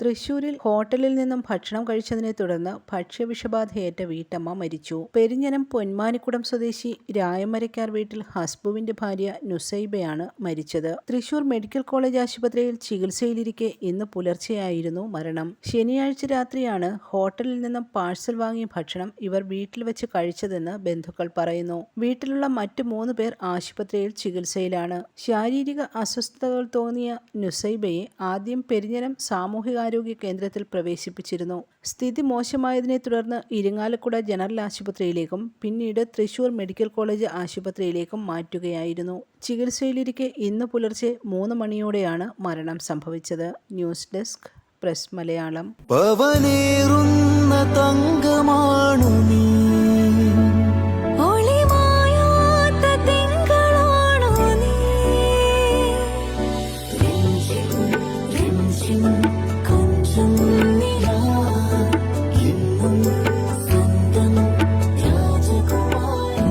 തൃശൂരിൽ ഹോട്ടലിൽ നിന്നും ഭക്ഷണം കഴിച്ചതിനെ തുടർന്ന് ഭക്ഷ്യവിഷബാധയേറ്റ വീട്ടമ്മ മരിച്ചു. പെരിഞ്ഞനം പൊന്മാനിക്കുടം സ്വദേശി രായമരക്കാർ വീട്ടിൽ ഹസ്ബുവിന്റെ ഭാര്യ നുസൈബയാണ് മരിച്ചത്. തൃശൂർ മെഡിക്കൽ കോളേജ് ആശുപത്രിയിൽ ചികിത്സയിലിരിക്കെ ഇന്ന് പുലർച്ചെയായിരുന്നു മരണം. ശനിയാഴ്ച രാത്രിയാണ് ഹോട്ടലിൽ നിന്നും പാഴ്സൽ വാങ്ങിയ ഭക്ഷണം ഇവർ വീട്ടിൽ വെച്ച് കഴിച്ചതെന്ന് ബന്ധുക്കൾ പറയുന്നു. വീട്ടിലുള്ള മറ്റു മൂന്ന് പേർ ആശുപത്രിയിൽ ചികിത്സയിലാണ്. ശാരീരിക അസ്വസ്ഥതകൾ തോന്നിയ നുസൈബയെ ആദ്യം പെരിഞ്ഞനം സാമൂഹികാരോഗ്യ കേന്ദ്രത്തിൽ പ്രവേശിപ്പിച്ചിരുന്നു. സ്ഥിതി മോശമായതിനെ തുടർന്ന് ഇരിങ്ങാലക്കുട ജനറൽ ആശുപത്രിയിലേക്കും പിന്നീട് തൃശൂർ മെഡിക്കൽ കോളേജ് ആശുപത്രിയിലേക്കും മാറ്റുകയായിരുന്നു. ചികിത്സയിലിരിക്കെ ഇന്ന് പുലർച്ചെ മൂന്ന് മണിയോടെയാണ് മരണം സംഭവിച്ചത്. News desk press Malayalam.